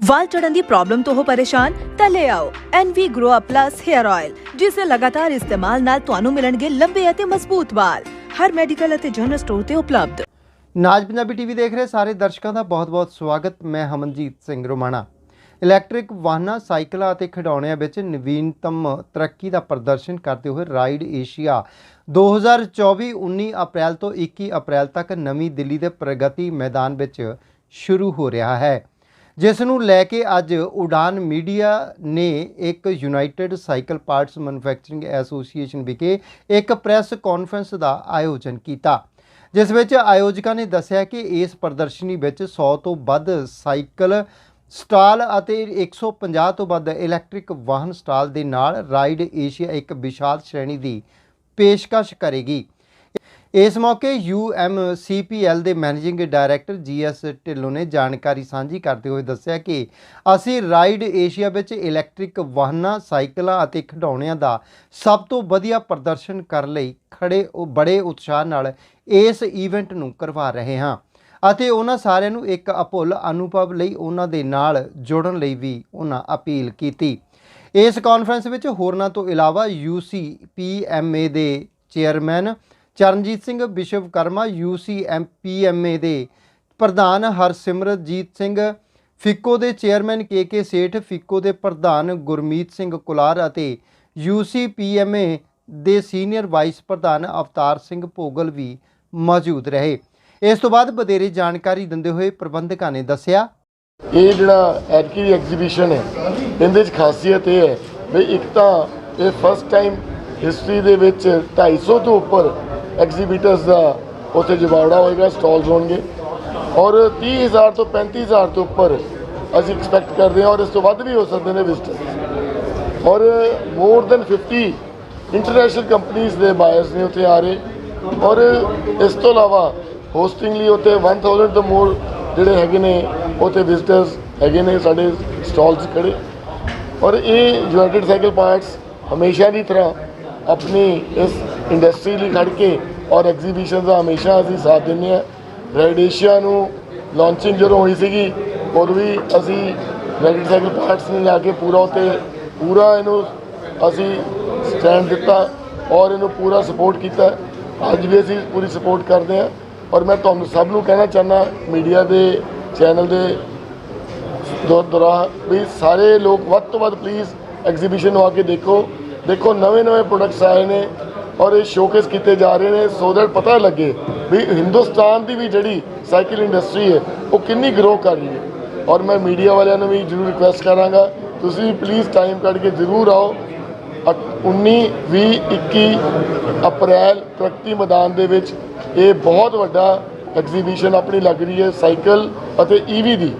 ਵਾਲ ਚੜਨ ਦੀ ਪ੍ਰੋਬਲਮ ਤੋਂ ਹੋ ਪਰੇਸ਼ਾਨ, ਤਾਂ ਲੈ ਆਓ NV Grow Up Plus Hair Oil ਜਿਸ ਦੇ ਲਗਾਤਾਰ ਇਸਤੇਮਾਲ ਨਾਲ ਤੁਹਾਨੂੰ ਮਿਲਣਗੇ ਲੰਬੇ ਅਤੇ ਮਜ਼ਬੂਤ ਵਾਲ। ਹਰ ਮੈਡੀਕਲ ਅਤੇ ਜਨਰਲ ਸਟੋਰ ਤੇ ਉਪਲਬਧ। ਨਾਜ ਪੰਜਾਬੀ ਟੀਵੀ ਦੇਖ ਰਹੇ ਸਾਰੇ ਦਰਸ਼ਕਾਂ ਦਾ ਬਹੁਤ-ਬਹੁਤ ਸਵਾਗਤ। ਮੈਂ ਹਮਨਜੀਤ ਸਿੰਘ ਰੋਮਾਣਾ। ਇਲੈਕਟ੍ਰਿਕ ਵਾਹਨਾਂ, ਸਾਈਕਲਾਂ ਅਤੇ ਖਿਡੌਣਿਆਂ ਵਿੱਚ ਨਵੀਨਤਮ ਤਰੱਕੀ ਦਾ ਪ੍ਰਦਰਸ਼ਨ ਕਰਦੇ ਹੋਏ ਰਾਈਡ ਏਸ਼ੀਆ 2024 19 ਅਪ੍ਰੈਲ ਤੋਂ 21 ਅਪ੍ਰੈਲ ਤੱਕ ਨਵੀਂ ਦਿੱਲੀ ਦੇ ਪ੍ਰਗਤੀ ਮੈਦਾਨ ਵਿੱਚ ਸ਼ੁਰੂ ਹੋ ਰਿਹਾ ਹੈ। ਜਿਸ ਨੂੰ ਲੈ ਕੇ ਅੱਜ ਉਡਾਨ ਮੀਡੀਆ ਨੇ ਇੱਕ united cycle parts manufacturing association ਵਿਖੇ ਇੱਕ ਪ੍ਰੈਸ ਕਾਨਫਰੰਸ ਦਾ ਆਯੋਜਨ ਕੀਤਾ, ਜਿਸ ਵਿੱਚ ਆਯੋਜਕਾਂ ਨੇ ਦੱਸਿਆ ਕਿ ਇਸ ਪ੍ਰਦਰਸ਼ਨੀ ਵਿੱਚ 100 ਤੋਂ ਵੱਧ ਸਾਈਕਲ ਸਟਾਲ ਅਤੇ 150 ਤੋਂ ਵੱਧ ਇਲੈਕਟ੍ਰਿਕ ਵਾਹਨ ਸਟਾਲ ਦੇ ਨਾਲ ਰਾਈਡ ਏਸ਼ੀਆ ਇੱਕ ਵਿਸ਼ਾਲ ਸ਼੍ਰੇਣੀ ਦੀ ਪੇਸ਼ਕਸ਼ ਕਰੇਗੀ। ਇਸ ਮੌਕੇ UMCPL ਦੇ ਮੈਨੇਜਿੰਗ ਡਾਇਰੈਕਟਰ ਜੀਐਸ ਢਿੱਲੋਂ ਨੇ ਜਾਣਕਾਰੀ ਸਾਂਝੀ ਕਰਦੇ ਹੋਏ ਦੱਸਿਆ ਕਿ ਅਸੀਂ ਰਾਈਡ ਏਸ਼ੀਆ ਵਿੱਚ ਇਲੈਕਟ੍ਰਿਕ ਵਾਹਨਾਂ, ਸਾਈਕਲਾਂ ਅਤੇ ਖਿਡੌਣਿਆਂ ਦਾ ਸਭ ਤੋਂ ਵਧੀਆ ਪ੍ਰਦਰਸ਼ਨ ਕਰਨ ਲਈ ਖੜੇ ਉਹ ਬੜੇ ਉਤਸ਼ਾਹ ਨਾਲ ਇਸ ਇਵੈਂਟ ਨੂੰ ਕਰਵਾ ਰਹੇ ਹਾਂ ਅਤੇ ਉਹਨਾਂ ਸਾਰਿਆਂ ਨੂੰ ਇੱਕ ਅਭੁੱਲ ਅਨੁਭਵ ਲਈ ਉਹਨਾਂ ਦੇ ਨਾਲ ਜੁੜਨ ਲਈ ਵੀ ਉਹਨਾਂ ਅਪੀਲ ਕੀਤੀ। ਇਸ ਕਾਨਫਰੰਸ ਵਿੱਚ ਹੋਰਨਾਂ ਤੋਂ ਇਲਾਵਾ UCPMA ਦੇ ਚੇਅਰਮੈਨ ਚਰਨਜੀਤ ਸਿੰਘ ਵਿਸ਼ਵਕਰਮਾ UCMPMA ਦੇ ਪ੍ਰਧਾਨ ਹਰਸਿਮਰਤਜੀਤ ਸਿੰਘ ਫਿੱਕੋ ਦੇ ਚੇਅਰਮੈਨ ਕੇ ਸੇਠ, ਫਿੱਕੋ ਦੇ ਪ੍ਰਧਾਨ ਗੁਰਮੀਤ ਸਿੰਘ ਕੁਲਾਰ ਅਤੇ UCPMA ਦੇ ਸੀਨੀਅਰ ਵਾਈਸ ਪ੍ਰਧਾਨ ਅਵਤਾਰ ਸਿੰਘ ਭੋਗਲ ਵੀ ਮੌਜੂਦ ਰਹੇ। ਇਸ ਤੋਂ ਬਾਅਦ ਵਧੇਰੇ ਜਾਣਕਾਰੀ ਦਿੰਦੇ ਹੋਏ ਪ੍ਰਬੰਧਕਾਂ ਨੇ ਦੱਸਿਆ, ਇਹ ਜਿਹੜਾ ਐਤਕੀ ਐਗਜ਼ੀਬਿਸ਼ਨ ਹੈ, ਇਹਦੇ 'ਚ ਖਾਸੀਅਤ ਇਹ ਹੈ ਵੀ ਇੱਕ ਤਾਂ ਇਹ ਫਸਟ ਟਾਈਮ ਹਿਸਟਰੀ ਦੇ ਵਿੱਚ 250 ਤੋਂ ਉੱਪਰ ਐਗਜ਼ੀਬਿਟਰਸ ਦਾ ਉੱਥੇ ਜਵਾੜਾ ਹੋਏਗਾ ਸਟਾਲਸ ਹੋਣਗੇ। ਔਰ 30000 ਤੋਂ 35000 ਤੋਂ ਉੱਪਰ ਅਸੀਂ ਐਕਸਪੈਕਟ ਕਰਦੇ ਹਾਂ ਔਰ ਇਸ ਤੋਂ ਵੱਧ ਵੀ ਹੋ ਸਕਦੇ ਨੇ ਵਿਜ਼ਟਰ ਔਰ ਮੋਰ ਦੈਨ 50 ਇੰਟਰਨੈਸ਼ਨਲ ਕੰਪਨੀਆਂ ਦੇ ਬਾਇਰਸ ਨੇ ਉੱਥੇ ਆ ਰਹੇ। ਔਰ ਇਸ ਤੋਂ ਇਲਾਵਾ ਹੋਸਟਿੰਗ ਲਈ ਉੱਥੇ 1000 ਤੋਂ ਮੋਰ ਜਿਹੜੇ ਹੈਗੇ ਨੇ, ਉੱਥੇ ਵਿਜ਼ਟਰਸ ਹੈਗੇ ਨੇ, ਸਾਡੇ ਸਟਾਲਸ ਖੜੇ। ਔਰ ਇਹ ਯੂਨਾਈਟਿਡ ਸਾਈਕਲ ਪਾਰਟਸ ਹਮੇਸ਼ਾ ਦੀ ਤਰ੍ਹਾਂ ਆਪਣੀ ਇਸ ਇੰਡਸਟਰੀ ਲਈ ਖੜ ਕੇ ਔਰ ਐਗਜ਼ੀਬਿਸ਼ਨ ਦਾ ਹਮੇਸ਼ਾ ਅਸੀਂ ਸਾਥ ਦਿੰਦੇ ਹਾਂ। ਰੈਡੀਸ਼ੀਆ ਨੂੰ ਲਾਂਚਿੰਗ ਜਦੋਂ ਹੋਈ ਸੀਗੀ, ਉਦੋਂ ਵੀ ਅਸੀਂ ਯੂਨਾਈਟਿਡ ਸਾਈਕਲ ਪਾਰਟਸ ਨੂੰ ਲਿਆ ਕੇ ਪੂਰਾ ਉੱਤੇ ਪੂਰਾ ਇਹਨੂੰ ਅਸੀਂ ਸਟੈਂਡ ਦਿੱਤਾ ਔਰ ਇਹਨੂੰ ਪੂਰਾ ਸਪੋਰਟ ਕੀਤਾ। ਅੱਜ ਵੀ ਅਸੀਂ ਪੂਰੀ ਸਪੋਰਟ ਕਰਦੇ ਹਾਂ। ਔਰ ਮੈਂ ਤੁਹਾਨੂੰ ਸਭ ਨੂੰ ਕਹਿਣਾ ਚਾਹੁੰਦਾ ਮੀਡੀਆ ਦੇ ਚੈਨਲ ਦੇ ਦੋ ਦੌਰਾਨ ਵੀ ਸਾਰੇ ਲੋਕ ਵੱਧ ਤੋਂ ਵੱਧ ਪਲੀਜ਼ ਐਗਜ਼ੀਬਿਸ਼ਨ ਨੂੰ ਆ ਕੇ ਦੇਖੋ। ਦੇਖੋ ਨਵੇਂ ਨਵੇਂ ਪ੍ਰੋਡਕਟਸ ਆਏ ਨੇ। ਔਰ ਇਹ ਸ਼ੋਕੇਸ ਕੀਤੇ ਜਾ ਰਹੇ ਨੇ ਸੋ ਦੈਟ ਪਤਾ ਲੱਗੇ ਵੀ ਹਿੰਦੁਸਤਾਨ ਦੀ ਵੀ ਜਿਹੜੀ ਸਾਈਕਲ ਇੰਡਸਟਰੀ ਹੈ, ਉਹ ਕਿੰਨੀ ਗਰੋ ਕਰ ਰਹੀ ਹੈ। ਔਰ ਮੈਂ ਮੀਡੀਆ ਵਾਲਿਆਂ ਨੂੰ ਵੀ ਜ਼ਰੂਰ ਰਿਕੁਐਸਟ ਕਰਾਂਗਾ, ਤੁਸੀਂ ਪਲੀਜ਼ ਟਾਈਮ ਕੱਢ ਕੇ ਜ਼ਰੂਰ ਆਓ। 19 20 21 ਅਪ੍ਰੈਲ ਪ੍ਰਗਤੀ ਮੈਦਾਨ ਦੇ ਵਿੱਚ ਇਹ ਬਹੁਤ ਵੱਡਾ ਐਗਜ਼ੀਬਿਸ਼ਨ ਆਪਣੀ ਲੱਗ ਰਹੀ ਹੈ ਸਾਈਕਲ ਅਤੇ ਈਵੀ ਦੀ।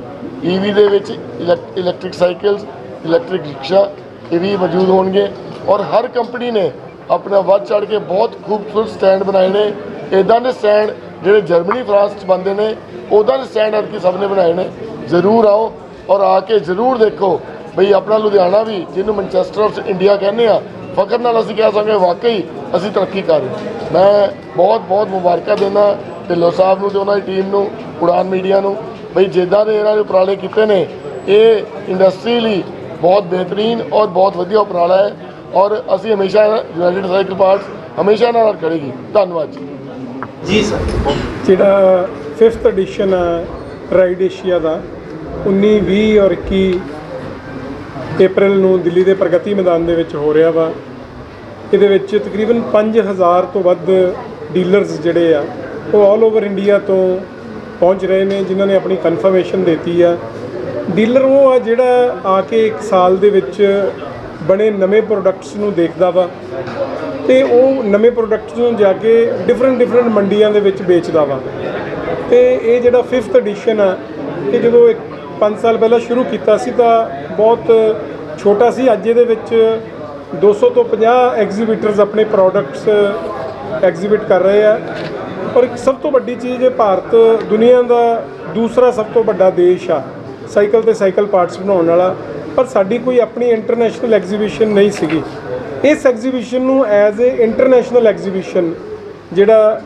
ਈਵੀ ਦੇ ਵਿੱਚ ਇਲੈਕ- ਇਲੈਕਟ੍ਰਿਕ ਸਾਈਕਲਸ ਇਲੈਕਟ੍ਰਿਕ ਰਿਕਸ਼ਾ ਇਹ ਵੀ ਮੌਜੂਦ ਹੋਣਗੇ। ਔਰ ਹਰ ਕੰਪਨੀ ਨੇ ਆਪਣਾ ਵੱਧ ਚੜ ਕੇ ਬਹੁਤ ਖੂਬਸੂਰਤ ਸਟੈਂਡ ਬਣਾਏ ਨੇ। ਇਦਾਂ ਦੇ ਸਟੈਂਡ ਜਿਹੜੇ ਜਰਮਨੀ, ਫਰਾਂਸ 'ਚ ਬੰਦੇ ਨੇ ਉਦਾਂ ਦੇ ਸਟੈਂਡ ਅਰਕੀ ਸਭ ਨੇ ਬਣਾਏ ਨੇ। ਜ਼ਰੂਰ ਆਓ ਔਰ ਆ ਕੇ ਜ਼ਰੂਰ ਦੇਖੋ ਬਈ ਆਪਣਾ ਲੁਧਿਆਣਾ ਵੀ, ਜਿਹਨੂੰ ਮੈਨਚੈਸਟਰ ਆਫ ਇੰਡੀਆ ਕਹਿੰਦੇ ਆ, ਫਖਰ ਨਾਲ ਅਸੀਂ ਕਹਿ ਸਕਦੇ ਵਾਕਈ ਅਸੀਂ ਤਰੱਕੀ ਕਰ ਰਹੇ ਮੈਂ ਬਹੁਤ ਬਹੁਤ ਮੁਬਾਰਕਾਂ ਦਿੰਦਾ ਢਿੱਲੋਂ ਸਾਹਿਬ ਨੂੰ ਤੇ ਉਹਨਾਂ ਦੀ ਟੀਮ ਨੂੰ ਉਡਾਨ ਮੀਡੀਆ ਨੂੰ, ਬਈ ਜਿੱਦਾਂ ਦੇ ਇਹਨਾਂ ਨੇ ਉਪਰਾਲੇ ਕੀਤੇ ਨੇ, ਇਹ ਇੰਡਸਟਰੀ ਲਈ ਬਹੁਤ ਬਿਹਤਰੀਨ ਔਰ ਬਹੁਤ ਵਧੀਆ ਉਪਰਾਲਾ ਹੈ। ਔਰ ਅਸੀਂ ਹਮੇਸ਼ਾ ਯੂਨਾਈਟਿਡ ਸਾਈਕਲ ਪਾਰਟਸ ਹਮੇਸ਼ਾ ਇਹਨਾਂ ਨਾਲ ਖੜੇਗੀ ਧੰਨਵਾਦ ਜੀ। ਜਿਹੜਾ 5th ਐਡੀਸ਼ਨ ਹੈ ਰਾਈਡ ਏਸ਼ੀਆ ਦਾ 19 20 ਔਰ 21 ਅਪ੍ਰੈਲ ਨੂੰ ਦਿੱਲੀ ਦੇ ਪ੍ਰਗਤੀ ਮੈਦਾਨ ਦੇ ਵਿੱਚ ਹੋ ਰਿਹਾ ਵਾ। ਇਹਦੇ ਵਿੱਚ ਤਕਰੀਬਨ 5000 ਤੋਂ ਵੱਧ ਡੀਲਰਸ ਜਿਹੜੇ ਆ ਉਹ ਆਲ ਓਵਰ ਇੰਡੀਆ ਤੋਂ ਪਹੁੰਚ ਰਹੇ ਨੇ ਜਿਨ੍ਹਾਂ ਨੇ ਆਪਣੀ ਕਨਫਰਮੇਸ਼ਨ ਦਿੱਤੀ ਆ। ਡੀਲਰ ਉਹ ਆ ਜਿਹੜਾ ਆ ਕੇ ਇੱਕ ਸਾਲ ਦੇ ਵਿੱਚ ਬਣੇ ਨਵੇਂ ਪ੍ਰੋਡਕਟਸ ਨੂੰ ਦੇਖਦਾ ਵਾ ਤੇ ਉਹ ਨਵੇਂ ਪ੍ਰੋਡਕਟਸ ਨੂੰ ਜਾ ਕੇ ਡਿਫਰੈਂਟ ਡਿਫਰੈਂਟ ਮੰਡੀਆਂ ਦੇ ਵਿੱਚ ਵੇਚਦਾ ਵਾ। ਤੇ ਇਹ ਜਿਹੜਾ 5th ਐਡੀਸ਼ਨ ਆ, ਇਹ ਜਦੋਂ 5 ਸਾਲ ਪਹਿਲਾਂ ਸ਼ੁਰੂ ਕੀਤਾ ਸੀ ਤਾਂ ਬਹੁਤ ਛੋਟਾ ਸੀ। ਅੱਜ ਇਹਦੇ ਵਿੱਚ 200 ਤੋਂ 50 ਐਗਜ਼ੀਬਿਟਰਸ ਆਪਣੇ ਪ੍ਰੋਡਕਟਸ ਐਗਜ਼ੀਬਿਟ ਕਰ ਰਹੇ ਆ। ਔਰ ਇੱਕ ਸਭ ਤੋਂ ਵੱਡੀ ਚੀਜ਼ ਇਹ ਭਾਰਤ ਦੁਨੀਆ ਦਾ ਦੂਸਰਾ ਸਭ ਤੋਂ ਵੱਡਾ ਦੇਸ਼ ਆ, ਸਾਈਕਲ ਤੇ ਸਾਈਕਲ ਪਾਰਟਸ ਬਣਾਉਣ ਵਾਲਾ। ਪਰ ਸਾਡੀ ਕੋਈ ਆਪਣੀ ਇੰਟਰਨੈਸ਼ਨਲ ਐਗਜ਼ੀਬਿਸ਼ਨ ਨਹੀਂ ਸੀਗੀ। ਇਸ ਐਗਜ਼ੀਬਿਸ਼ਨ ਨੂੰ ਐਜ਼ ਅ ਇੰਟਰਨੈਸ਼ਨਲ ਐਗਜ਼ੀਬਿਸ਼ਨ ਜਿਹੜਾ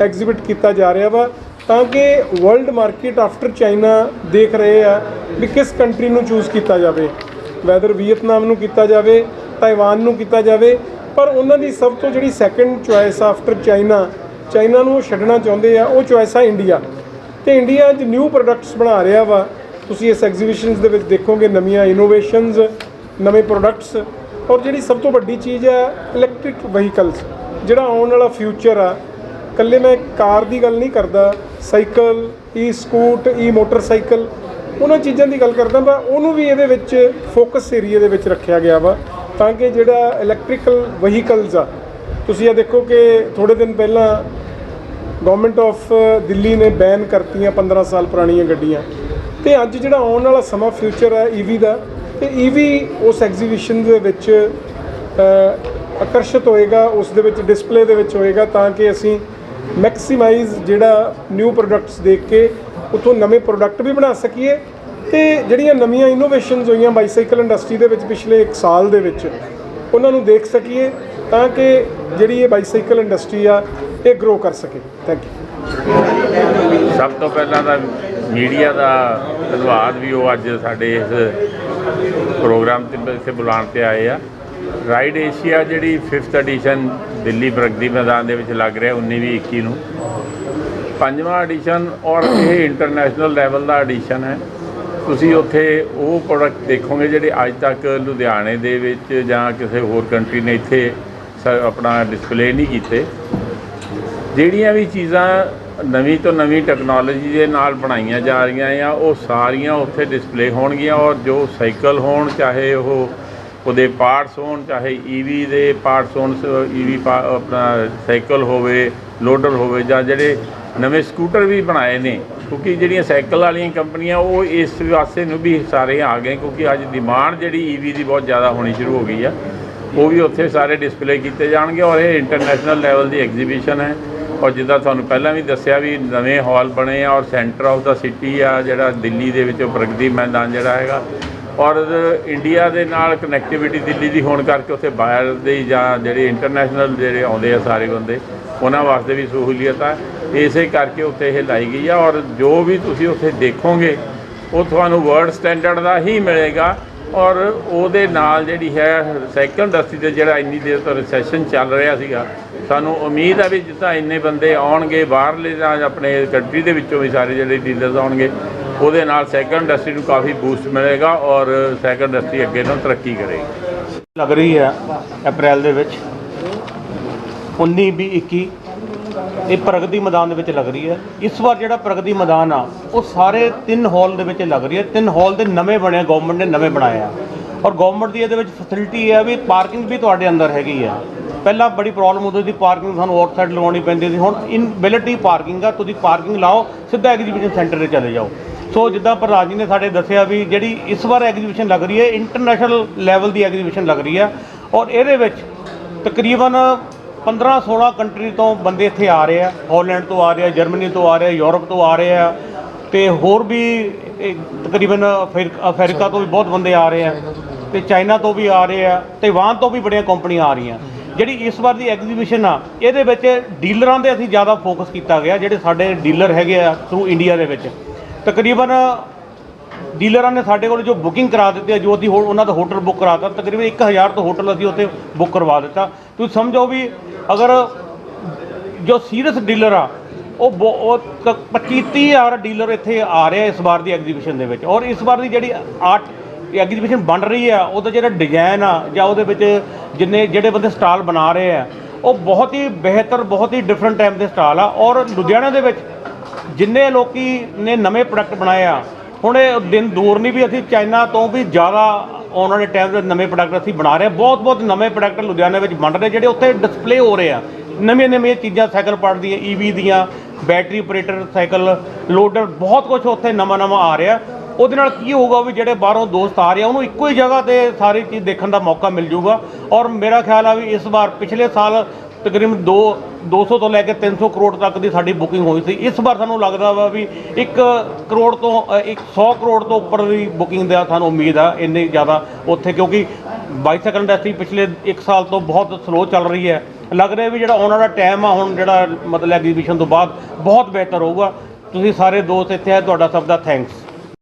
ਐਗਜ਼ੀਬਿਟ ਕੀਤਾ ਜਾ ਰਿਹਾ ਵਾ, ਤਾਂ ਕਿ ਵਰਲਡ ਮਾਰਕੀਟ ਆਫਟਰ ਚਾਈਨਾ ਦੇਖ ਰਹੇ ਆ ਵੀ ਕਿਸ ਕੰਟਰੀ ਨੂੰ ਚੂਜ਼ ਕੀਤਾ ਜਾਵੇ। ਵੈਦਰ ਵੀਅਤਨਾਮ ਨੂੰ ਕੀਤਾ ਜਾਵੇ ਤਾਈਵਾਨ ਨੂੰ ਕੀਤਾ ਜਾਵੇ, ਪਰ ਉਹਨਾਂ ਦੀ ਸਭ ਤੋਂ ਜਿਹੜੀ second choice after China China ਨੂੰ ਉਹ ਛੱਡਣਾ ਚਾਹੁੰਦੇ ਆ, ਉਹ ਚੁਆਇਸ ਆ ਇੰਡੀਆ ਤੇ ਇੰਡੀਆ ਅੱਜ ਨਿਊ ਪ੍ਰੋਡਕਟਸ ਬਣਾ ਰਿਹਾ ਵਾ ਤੁਸੀਂ ਇਸ ਐਗਜ਼ੀਬਿਸ਼ਨਸ ਦੇ ਵਿੱਚ ਦੇਖੋਗੇ ਨਵੀਆਂ ਇਨੋਵੇਸ਼ਨਸ ਨਵੇਂ ਪ੍ਰੋਡਕਟਸ ਔਰ ਜਿਹੜੀ ਸਭ ਤੋਂ ਵੱਡੀ ਚੀਜ਼ ਹੈ ਇਲੈਕਟ੍ਰਿਕ ਵਹੀਕਲਸ ਜਿਹੜਾ ਆਉਣ ਵਾਲਾ ਫਿਊਚਰ ਆ। ਇਕੱਲੇ ਮੈਂ ਕਾਰ ਦੀ ਗੱਲ ਨਹੀਂ ਕਰਦਾ, ਸਾਈਕਲ ਈ ਸਕੂਟ ਈ ਮੋਟਰਸਾਈਕਲ ਉਹਨਾਂ ਚੀਜ਼ਾਂ ਦੀ ਗੱਲ ਕਰਦਾ ਪਰ ਉਹਨੂੰ ਵੀ ਇਹਦੇ ਵਿੱਚ ਫੋਕਸ ਏਰੀਆ ਦੇ ਵਿੱਚ ਰੱਖਿਆ ਗਿਆ ਵਾ, ਤਾਂ ਕਿ ਜਿਹੜਾ ਇਲੈਕਟ੍ਰੀਕਲ ਵਹੀਕਲਸ ਆ, ਤੁਸੀਂ ਇਹ ਦੇਖੋ ਕਿ ਥੋੜੇ ਦਿਨ ਪਹਿਲਾਂ ਗਵਰਨਮੈਂਟ ਆਫ ਦਿੱਲੀ ਨੇ ਬੈਨ ਕਰਤੀਆਂ 15 ਸਾਲ ਪੁਰਾਣੀਆਂ ਗੱਡੀਆਂ। ਤੇ ਅੱਜ ਜਿਹੜਾ ਆਉਣ ਵਾਲਾ ਸਮਾਂ ਫਿਊਚਰ ਹੈ ਈਵੀ ਦਾ, ਤੇ ਈਵੀ ਉਸ ਐਗਜ਼ੀਬਿਸ਼ਨ ਦੇ ਵਿੱਚ ਆਕਰਸ਼ਿਤ ਹੋਏਗਾ, ਉਸ ਦੇ ਵਿੱਚ ਡਿਸਪਲੇ ਦੇ ਵਿੱਚ ਹੋਏਗਾ ਤਾਂ ਕਿ ਅਸੀਂ ਮੈਕਸਿਮਾਈਜ਼ ਜਿਹੜਾ ਨਿਊ ਪ੍ਰੋਡਕਟਸ ਦੇਖ ਕੇ ਉਥੋਂ ਨਵੇਂ ਪ੍ਰੋਡਕਟ ਵੀ ਬਣਾ ਸਕੀਏ ਤੇ ਜਿਹੜੀਆਂ ਨਵੀਆਂ ਇਨੋਵੇਸ਼ਨਸ ਹੋਈਆਂ ਬਾਈਸਾਈਕਲ ਇੰਡਸਟਰੀ ਦੇ ਵਿੱਚ ਪਿਛਲੇ 1 ਸਾਲ ਦੇ ਵਿੱਚ, ਉਹਨਾਂ ਨੂੰ ਦੇਖ ਸਕੀਏ ਤਾਂ ਕਿ ਜਿਹੜੀ ਇਹ ਬਾਈਸਾਈਕਲ ਇੰਡਸਟਰੀ ਆ, ਇਹ ਗਰੋ ਕਰ ਸਕੇ। ਥੈਂਕ ਯੂ ਸਭ ਤੋਂ ਪਹਿਲਾਂ ਤਾਂ ਮੀਡੀਆ ਦਾ ਧੰਨਵਾਦ ਵੀ ਉਹ ਅੱਜ ਸਾਡੇ ਇਸ ਪ੍ਰੋਗਰਾਮ ਤੇ ਇੱਥੇ ਬੁਲਾਉਣ ਤੇ ਆਏ ਆ। ਰਾਈਡ ਏਸ਼ੀਆ ਜਿਹੜੀ 5th ਐਡੀਸ਼ਨ ਦਿੱਲੀ ਪ੍ਰਗਤੀ ਮੈਦਾਨ ਦੇ ਵਿੱਚ ਲੱਗ ਰਿਹਾ 19 ਵੀ 21 ਨੂੰ। ਪੰਜਵਾਂ ਐਡੀਸ਼ਨ ਔਰ ਇਹ ਇੰਟਰਨੈਸ਼ਨਲ ਲੈਵਲ ਦਾ ਐਡੀਸ਼ਨ ਹੈ। ਤੁਸੀਂ ਉੱਥੇ ਉਹ ਪ੍ਰੋਡਕਟ ਦੇਖੋਗੇ ਜਿਹੜੇ ਅੱਜ ਤੱਕ ਲੁਧਿਆਣੇ ਦੇ ਵਿੱਚ ਜਾਂ ਕਿਸੇ ਹੋਰ ਕੰਟਰੀ ਨੇ ਇੱਥੇ ਸ- ਆਪਣਾ ਡਿਸਪਲੇ ਨਹੀਂ ਕੀਤੇ। ਜਿਹੜੀਆਂ ਵੀ ਚੀਜ਼ਾਂ ਨਵੀਂ ਤੋਂ ਨਵੀਂ ਟੈਕਨੋਲੋਜੀ ਦੇ ਨਾਲ ਬਣਾਈਆਂ ਜਾ ਰਹੀਆਂ ਆ, ਉਹ ਸਾਰੀਆਂ ਉੱਥੇ ਡਿਸਪਲੇ ਹੋਣਗੀਆਂ ਔਰ ਜੋ ਸਾਈਕਲ ਹੋਣ, ਚਾਹੇ ਉਹ ਉਹਦੇ ਪਾਰਟਸ ਹੋਣ, ਚਾਹੇ ਈਵੀ ਦੇ ਪਾਰਟਸ ਹੋਣ ਈਵੀ ਆਪਣਾ ਸਾਈਕਲ ਹੋਵੇ ਲੋਡਰ ਹੋਵੇ ਜਾਂ ਜਿਹੜੇ ਨਵੇਂ ਸਕੂਟਰ ਵੀ ਬਣਾਏ ਨੇ, ਕਿਉਂਕਿ ਜਿਹੜੀਆਂ ਸਾਈਕਲ ਵਾਲੀਆਂ ਕੰਪਨੀਆਂ, ਉਹ ਇਸ ਵਾਸਤੇ ਨੂੰ ਵੀ ਸਾਰੇ ਆ ਗਏ, ਕਿਉਂਕਿ ਅੱਜ ਡਿਮਾਂਡ ਜਿਹੜੀ ਈਵੀ ਦੀ ਬਹੁਤ ਜ਼ਿਆਦਾ ਹੋਣੀ ਸ਼ੁਰੂ ਹੋ ਗਈ ਆ, ਉਹ ਵੀ ਉੱਥੇ ਸਾਰੇ ਡਿਸਪਲੇ ਕੀਤੇ ਜਾਣਗੇ ਔਰ ਇਹ ਇੰਟਰਨੈਸ਼ਨਲ ਲੈਵਲ ਦੀ ਐਗਜ਼ੀਬਿਸ਼ਨ ਹੈ। ਔਰ ਜਿੱਦਾਂ ਤੁਹਾਨੂੰ ਪਹਿਲਾਂ ਵੀ ਦੱਸਿਆ ਵੀ ਨਵੇਂ ਹਾਲ ਬਣੇ ਆ ਔਰ ਸੈਂਟਰ ਆਫ ਦਾ ਸਿਟੀ ਆ, ਜਿਹੜਾ ਦਿੱਲੀ ਦੇ ਵਿੱਚ ਪ੍ਰਗਤੀ ਮੈਦਾਨ ਜਿਹੜਾ ਹੈਗਾ। ਔਰ ਇੰਡੀਆ ਦੇ ਨਾਲ ਕਨੈਕਟੀਵਿਟੀ ਦਿੱਲੀ ਦੀ ਹੋਣ ਕਰਕੇ ਉੱਥੇ ਬਾਹਰ ਦੇ ਜਾਂ ਜਿਹੜੇ ਇੰਟਰਨੈਸ਼ਨਲ ਜਿਹੜੇ ਆਉਂਦੇ ਆ ਸਾਰੇ ਬੰਦੇ, ਉਹਨਾਂ ਵਾਸਤੇ ਵੀ ਸਹੂਲੀਅਤ ਆ। ਇਸੇ ਕਰਕੇ ਉੱਥੇ ਇਹ ਲਾਈ ਗਈ ਆ ਔਰ ਜੋ ਵੀ ਤੁਸੀਂ ਉੱਥੇ ਦੇਖੋਗੇ, ਉਹ ਤੁਹਾਨੂੰ ਵਰਲਡ ਸਟੈਂਡਰਡ ਦਾ ਹੀ ਮਿਲੇਗਾ। ਔਰ ਉਹਦੇ ਨਾਲ ਜਿਹੜੀ ਹੈ ਸਾਈਕਲ ਇੰਡਸਟਰੀ ਤੇ ਜਿਹੜਾ ਇੰਨੀ ਦੇਰ ਤੋਂ ਰਿਸੈਸ਼ਨ ਚੱਲ ਰਿਹਾ ਸੀਗਾ ਸਾਨੂੰ ਉਮੀਦ ਆ ਵੀ ਜਿੱਦਾਂ ਇੰਨੇ ਬੰਦੇ ਆਉਣਗੇ ਬਾਹਰਲੇ ਜਾਂ ਆਪਣੇ ਕੰਟਰੀ ਦੇ ਵਿੱਚੋਂ ਵੀ ਸਾਰੇ ਜਿਹੜੇ ਡੀਲਰਸ ਆਉਣਗੇ, ਉਹਦੇ ਨਾਲ ਸਾਈਕਲ ਇੰਡਸਟਰੀ ਨੂੰ ਕਾਫੀ ਬੂਸਟ ਮਿਲੇਗਾ ਔਰ ਸਾਈਕਲ ਇੰਡਸਟਰੀ ਅੱਗੇ ਨਾਲ ਤਰੱਕੀ ਕਰੇਗੀ। ਲੱਗ ਰਹੀ ਹੈ ਅਪ੍ਰੈਲ ਦੇ ਵਿੱਚ। 19 20 21 ਇਹ ਪ੍ਰਗਤੀ ਮੈਦਾਨ ਦੇ ਵਿੱਚ ਲੱਗ ਰਹੀ ਹੈ। ਇਸ ਵਾਰ ਜਿਹੜਾ ਪ੍ਰਗਤੀ ਮੈਦਾਨ ਆ, ਉਹ ਸਾਰੇ ਤਿੰਨ ਹਾਲ ਦੇ ਵਿੱਚ ਲੱਗ ਰਹੀ ਹੈ। ਤਿੰਨ ਹਾਲ ਦੇ ਨਵੇਂ ਬਣੇ ਗਵਰਨਮੈਂਟ ਨੇ ਨਵੇਂ ਬਣਾਏ ਆ। ਔਰ ਗਵਰਨਮੈਂਟ ਦੀ ਇਹਦੇ ਵਿੱਚ ਫੈਸਿਲਿਟੀ ਹੈ ਵੀ ਪਾਰਕਿੰਗ ਵੀ ਤੁਹਾਡੇ ਅੰਦਰ ਹੈਗੀ ਆ। ਪਹਿਲਾਂ ਬੜੀ ਪ੍ਰੋਬਲਮ ਹੁੰਦੀ ਸੀ ਪਾਰਕਿੰਗ ਸਾਨੂੰ ਆਊਟਸਾਈਡ ਲਵਾਉਣੀ ਪੈਂਦੀ ਸੀ। ਹੁਣ ਇਨਬਿਲਿਟੀ ਪਾਰਕਿੰਗ ਆ, ਤੁਸੀਂ ਪਾਰਕਿੰਗ ਲਾਓ, ਸਿੱਧਾ ਐਗਜ਼ੀਬਿਸ਼ਨ ਸੈਂਟਰ ਤੇ ਚਲੇ ਜਾਓ। ਸੋ ਜਿੱਦਾਂ ਪ੍ਰਧਾਨ ਜੀ ਨੇ ਸਾਡੇ ਦੱਸਿਆ ਵੀ ਜਿਹੜੀ ਇਸ ਵਾਰ ਐਗਜ਼ੀਬਿਸ਼ਨ ਲੱਗ ਰਹੀ ਹੈ ਇੰਟਰਨੈਸ਼ਨਲ ਲੈਵਲ ਦੀ ਐਗਜ਼ੀਬਿਸ਼ਨ ਲੱਗ ਰਹੀ ਹੈ। ਔਰ ਇਹਦੇ ਵਿੱਚ ਤਕਰੀਬਨ 15 16 ਕੰਟਰੀ ਤੋਂ ਬੰਦੇ ਇੱਥੇ ਆ ਰਹੇ ਆ। ਹਾਲੈਂਡ ਤੋਂ ਆ ਰਹੇ ਆ ਜਰਮਨੀ ਤੋਂ ਆ ਰਹੇ ਆ ਯੂਰਪ ਤੋਂ ਆ ਰਹੇ ਆ। ਤੇ ਹੋਰ ਵੀ ਤਕਰੀਬਨ ਅਫਰੀਕ- ਅਫਰੀਕਾ ਤੋਂ ਵੀ ਬਹੁਤ ਬੰਦੇ ਆ ਰਹੇ ਆ। ਤੇ ਚਾਈਨਾ ਤੋਂ ਵੀ ਆ ਰਹੇ ਆ। ਤਾਈਵਾਨ ਤੋਂ ਵੀ ਬੜੀਆਂ ਕੰਪਨੀਆਂ ਆ ਰਹੀਆਂ। ਜਿਹੜੀ ਇਸ ਵਾਰ ਦੀ ਐਗਜ਼ੀਬਿਸ਼ਨ ਆ, ਇਹਦੇ ਵਿੱਚ ਡੀਲਰਾਂ ਦੇ ਅਸੀਂ ਜ਼ਿਆਦਾ ਫੋਕਸ ਕੀਤਾ ਗਿਆ, ਜਿਹੜੇ ਸਾਡੇ ਡੀਲਰ ਹੈਗੇ ਆ ਥਰੂ ਇੰਡੀਆ ਦੇ ਵਿੱਚ। ਤਕਰੀਬਨ ਡੀਲਰਾਂ ਨੇ ਸਾਡੇ ਕੋਲ ਜੋ ਬੁਕਿੰਗ ਕਰਾ ਦਿੱਤੀ ਹੈ ਜੋ ਅਸੀਂ ਹੋ- ਉਹਨਾਂ ਦਾ ਹੋਟਲ ਬੁੱਕ ਕਰਾਤਾ ਤਕਰੀਬਨ 1000 ਤੋਂ ਹੋਟਲ ਅਸੀਂ ਉੱਥੇ ਬੁੱਕ ਕਰਵਾ ਦਿੱਤਾ। ਤੁਸੀਂ ਸਮਝੋ ਵੀ ਅਗਰ ਜੋ ਸੀਰੀਅਸ ਡੀਲਰ ਆ, ਉਹ ਬਹੁ- ਉਹ 25 30000 ਡੀਲਰ ਇੱਥੇ ਆ ਰਿਹਾ ਇਸ ਵਾਰ ਦੀ ਐਗਜ਼ੀਬਿਸ਼ਨ ਦੇ ਵਿੱਚ। ਔਰ ਇਸ ਵਾਰ ਦੀ ਜਿਹੜੀ ਆਰਟ ਐਗਜ਼ੀਬਿਸ਼ਨ ਬਣ ਰਹੀ ਆ ਉਹਦਾ ਜਿਹੜਾ ਡਿਜ਼ਾਈਨ ਆ, ਜਾਂ ਉਹਦੇ ਵਿੱਚ ਜਿੰਨੇ ਜਿਹੜੇ ਬੰਦੇ ਸਟਾਲ ਬਣਾ ਰਹੇ ਆ, ਉਹ ਬਹੁਤ ਹੀ ਬਿਹਤਰ, ਬਹੁਤ ਹੀ ਡਿਫਰੈਂਟ ਟਾਈਪ ਦੇ ਸਟਾਲ ਆ। ਔਰ ਲੁਧਿਆਣਾ ਦੇ ਵਿੱਚ ਜਿੰਨੇ ਲੋਕੀ ਨੇ ਨਵੇਂ ਪ੍ਰੋਡਕਟ ਬਣਾਏ ਆ, ਹੁਣ ਇਹ ਦਿਨ ਦੂਰ ਨਹੀਂ ਵੀ ਅਸੀਂ ਚਾਈਨਾ ਤੋਂ ਵੀ ਜ਼ਿਆਦਾ ਆਉਣ ਵਾਲੇ ਟਾਈਮ ਦੇ ਨਵੇਂ ਪ੍ਰੋਡਕਟ ਅਸੀਂ ਬਣਾ ਰਹੇ ਹਾਂ ਬਹੁਤ ਬਹੁਤ ਨਵੇਂ ਪ੍ਰੋਡਕਟ ਲੁਧਿਆਣੇ ਵਿੱਚ ਬਣ ਰਹੇ ਜਿਹੜੇ ਉੱਥੇ ਡਿਸਪਲੇ ਹੋ ਰਹੇ ਆ। ਨਵੀਆਂ ਨਵੀਆਂ ਚੀਜ਼ਾਂ, ਸਾਈਕਲ ਪਾਰਟ ਦੀਆਂ ਈਵੀ ਦੀਆਂ ਬੈਟਰੀ ਆਪਰੇਟਰ ਸਾਈਕਲ ਲੋਡਰ ਬਹੁਤ ਕੁਝ ਉੱਥੇ ਨਵਾਂ ਨਵਾਂ ਆ ਰਿਹਾ। ਉਹਦੇ ਨਾਲ ਕੀ ਹੋਊਗਾ ਵੀ ਜਿਹੜੇ ਬਾਹਰੋਂ ਦੋਸਤ ਆ ਰਹੇ ਆ, ਉਹਨੂੰ ਇੱਕੋ ਹੀ ਜਗ੍ਹਾ ਤੇ ਸਾਰੀ ਚੀਜ਼ ਦੇਖਣ ਦਾ ਮੌਕਾ ਮਿਲ ਜਾਊਗਾ। ਔਰ ਮੇਰਾ ਖਿਆਲ ਆ ਵੀ ਇਸ ਵਾਰ ਪਿਛਲੇ ਸਾਲ ਤਕਰੀਬਨ 2 200 ਤੋਂ ਲੈ ਕੇ 300 ਕਰੋੜ ਤੱਕ ਦੀ ਸਾਡੀ ਬੁਕਿੰਗ ਹੋਈ ਸੀ। ਇਸ ਵਾਰ ਸਾਨੂੰ ਲੱਗਦਾ ਵਾ ਵੀ 1 ਕਰੋੜ ਤੋਂ ਇੱਕ 100 ਕਰੋੜ ਤੋਂ ਉੱਪਰ ਦੀ ਬੁਕਿੰਗ ਦਾ ਸਾਨੂੰ ਉਮੀਦ ਆ ਇੰਨੀ ਜ਼ਿਆਦਾ ਉੱਥੇ, ਕਿਉਂਕਿ ਬਾਈਸਾਈਕਲ ਇੰਡਸਟਰੀ ਪਿਛਲੇ 1 ਸਾਲ ਤੋਂ ਬਹੁਤ ਸਲੋ ਚੱਲ ਰਹੀ ਹੈ। ਲੱਗ ਰਿਹਾ ਵੀ ਜਿਹੜਾ ਆਉਣ ਵਾਲਾ ਟਾਈਮ ਆ, ਹੁਣ ਜਿਹੜਾ ਮਤਲਬ ਐਗਜ਼ੀਬਿਸ਼ਨ ਤੋਂ ਬਾਅਦ ਬਹੁਤ ਬਿਹਤਰ ਹੋਊਗਾ। ਤੁਸੀਂ ਸਾਰੇ ਦੋਸਤ ਇੱਥੇ ਆਏ, ਤੁਹਾਡਾ ਸਭ ਦਾ ਥੈਂਕਸ